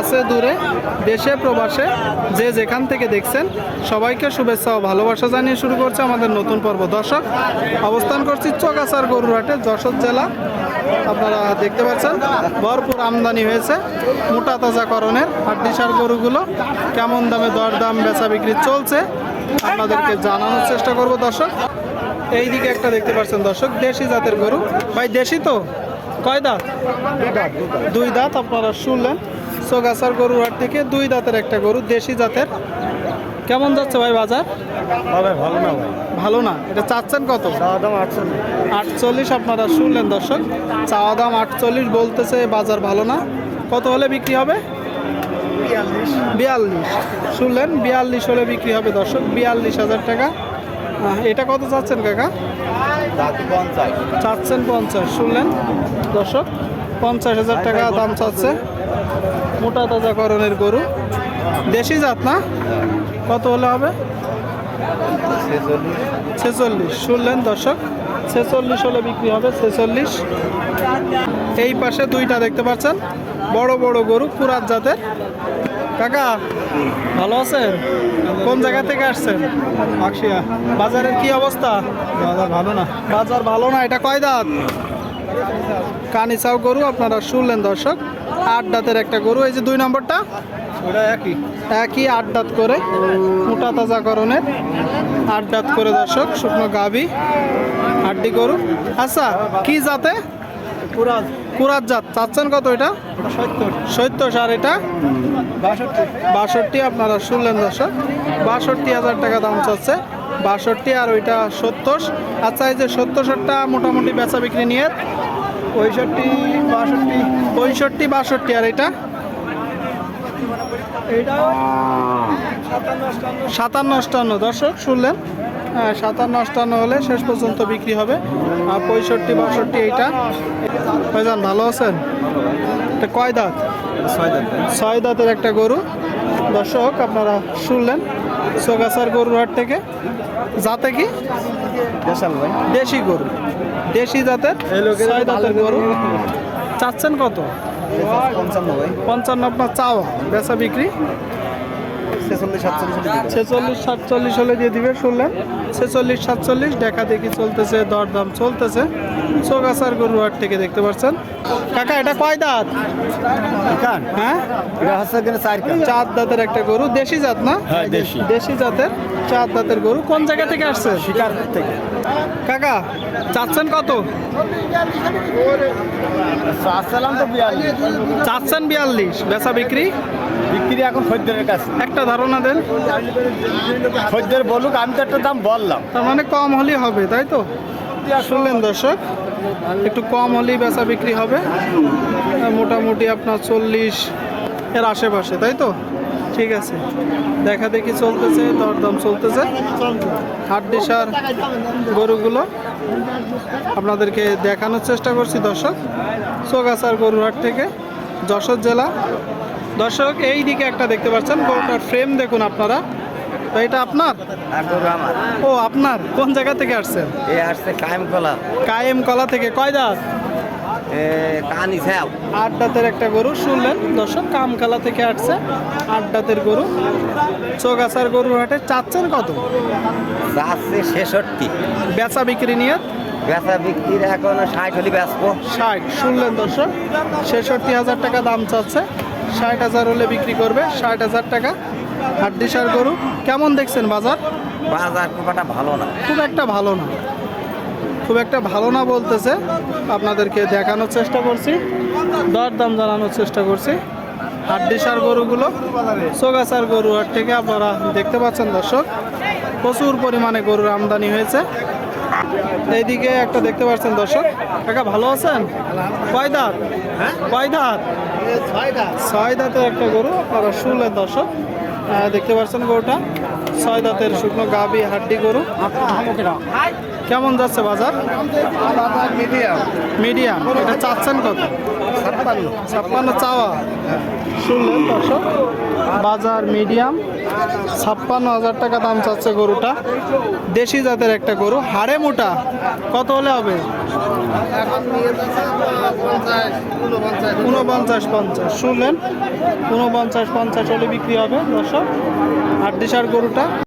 কাছে দূরে দেশে প্রবাসে যে যেখান থেকে দেখছেন সবাইকে শুভেচ্ছা ও ভালোবাসা জানিয়ে শুরু করছে আমাদের নতুন পর্ব। দর্শক অবস্থান করছি চকাসার গরুরহাটে যশোর জেলা। আপনারা দেখতে পাচ্ছেন ভরপুর আমদানি হয়েছে মোটা তাজাকরণের হাড্ডিসার গরুগুলো। কেমন দামে দরদাম বেচা বিক্রি চলছে আপনাদেরকে জানানোর চেষ্টা করব দর্শক। এই দিকে একটা দেখতে পাচ্ছেন দর্শক দেশি জাতের গরু। ভাই দেশি তো? কয় দাঁত। দুই দাঁত আপনারা শুনলেন। সোগাছার গরুর হাট থেকে দুই দাঁতের একটা গরু দেশি জাতের। কেমন যাচ্ছে ভাই বাজার? ভালো না ভাই। ভালো না? এটা চাচ্ছেন কত? আটচল্লিশ। আপনারা শুনলেন দর্শক। চাওয়া দাম আটচল্লিশ বলতেছে বাজার ভালো না? কত হলে বিক্রি হবে? বিয়াল্লিশ। শুনলেন বিয়াল্লিশ হলে বিক্রি হবে দর্শক বিয়াল্লিশ হাজার টাকা। এটা কত চাচ্ছেন কাকা? চাচ্ছেন পঞ্চাশ। শুনলেন দর্শক পঞ্চাশ হাজার টাকা দাম চাচ্ছে। মোটা তাজা করণের গরু। দেশি জাত না? কত হলে হবে? ছেচল্লিশ। শুনলেন দর্শক, ছেচল্লিশ হলে বিক্রি হবে, ছেচল্লিশ। এই পাশে দুইটা দেখতে পাচ্ছেন, বড় বড় গরু, পুরাত জাতের। কাকা, ভালো আছেন? কোন জায়গা থেকে আসছেন? বাজারের কি অবস্থা? বাজার ভালো না। বাজার ভালো না, এটা কয় দাঁত? কানিচাও গরু আপনারা শুনলেন দর্শক আট দাঁতের একটা গরু। এই যে দুই নম্বরটা? একই। একই আট দাঁত করে মোটা তাজাকরণের আট দাঁত করে দর্শক শুকনো গাভী হাড্ডি গরু। আচ্ছা কি জাতে? কুরাত জাত। চাচ্ছেন কত এটা? সত্তর। আর এটা? বাষট্টি। বাষট্টি আপনারা শুনলেন দর্শক বাষট্টি হাজার টাকা দাম চাচ্ছে। বাষট্টি আর ওইটা সত্তর। আচ্ছা এই যে সত্তরটা মোটামুটি বেচা বিক্রি নিয়ে পঁয়ষট্টি বাষট্টি পঁয়ষট্টি বাষট্টি আর এটা। সাতান্ন অষ্টান্ন দর্শক শুনলেন? হ্যাঁ সাতান্ন অষ্টান্ন হলে শেষ পর্যন্ত বিক্রি হবে। আর পঁয়ষট্টি বাষট্টি এইটা। ভাইজান ভালো আছেন? এটা কয় দাঁত? ছয় দাঁতের একটা গরু। দর্শক আপনারা শুনলেন? সোগাছার গরুর হাট থেকে। জাতে কি? দেশাল ভাই। দেশি গরু। দেশি জাতের ছয় জাতের গরু। গরু। চাচ্ছেন কত? পঞ্চান্ন ভাই। পঞ্চান্ন আপনার চাওয়া। বেচা বিক্রি? ছেচল্লিশ সাতচল্লিশ হলে দিয়ে দিবে শুনলেন? ছেচল্লিশ সাতচল্লিশ দেখা দেখি চলতেছে দরদাম চলতেছে। চোগাছার গরুহাট থেকে দেখতে পাচ্ছেন। কাকা এটা কয় দাঁত? হ্যাঁ? চার দাঁতের একটা গরু দেশি জাত না? হ্যাঁ, দেশি। দেশি জাতের চার দাঁতের গরু। কোন জায়গা থেকে আসছে? শিকার থেকে। কাকা চাচ্ছেন কত? চাচ্ছেন বিয়াল্লিশ। বেচা বিক্রি? বিক্রি এখন খদ্দের কাছে। একটা ধারণা দেন। খদ্দের বলুক আমি তো একটা দাম বললাম। তার মানে কম হলেই হবে তাই তো? শুনলেন দর্শক একটু কম হলেই বেচা বিক্রি হবে। মোটামুটি আপনার চল্লিশ এর আশেপাশে তাই তো? ঠিক আছে। দেখা দেখি চলতেছে দরদাম চলতেছে। হাড্ডিসার গরুগুলো আপনাদেরকে দেখানোর চেষ্টা করছি দর্শক। চোগাছার গরুহাট থেকে যশোর জেলা দর্শক এই দিকে একটা দেখতে পাচ্ছেন গরুটার ফ্রেম দেখুন আপনারা। তো এটা আপনার? ও আপনার। কোন জায়গা থেকে আসছেন? এ আসছে কায়েম কলা কায়েম কলা থেকে। কয় দাঁত? আট দাঁতের একটা গরু শুনলেন? দর্শক কামকালা থেকে আসছে আট দাঁতের গরু। চোগাছার গরুর হাটে চাচ্ছেন কত? যাচ্ছে ছেষট্টি। বেচা বিক্রি নিয়ে বেচা বিক্রির এখন ষাট হলি বেচবো। ষাট। শুনলেন দর্শক ছেষট্টি হাজার টাকা দাম চাচ্ছে। ষাট হাজার হলে বিক্রি করবে ষাট হাজার টাকা। হাড্ডিসার গরু কেমন দেখছেন বাজার? বাজার খুব একটা ভালো না। খুব একটা ভালো না। খুব একটা ভালো না বলতেছে আপনাদেরকে দেখানোর চেষ্টা করছি দর দাম জানানোর চেষ্টা করছি। হাড্ডিসার গরুগুলো সোগাছার গরু হাট থেকে আপনারা দেখতে পাচ্ছেন দর্শক প্রচুর পরিমাণে গরুর আমদানি হয়েছে। এইদিকে একটা দেখতে পাচ্ছেন দর্শক। কাকা ভালো আছেন? কয় দাঁত কয় দাঁত ছয় দাঁতের একটা গরু আপনারা শুনলেন দর্শক। দেখতে পাচ্ছেন গরুটা? ছয় দাঁতের শুকনো গাবি হাড্ডি গরু। কেমন যাচ্ছে বাজার? মিডিয়াম। এটা চাচ্ছেন কত? ছাপ্পান্ন চাওয়া। শুনলেন দর্শক বাজার মিডিয়াম ছাপ্পান্ন হাজার টাকা দাম চাচ্ছে গরুটা। দেশি জাতের একটা গরু হাড়ে মোটা কত হলে হবে? উনপঞ্চাশ পঞ্চাশ শুনলেন উনপঞ্চাশ পঞ্চাশ হলে বিক্রি হবে দর্শক। আট দিশার গরুটা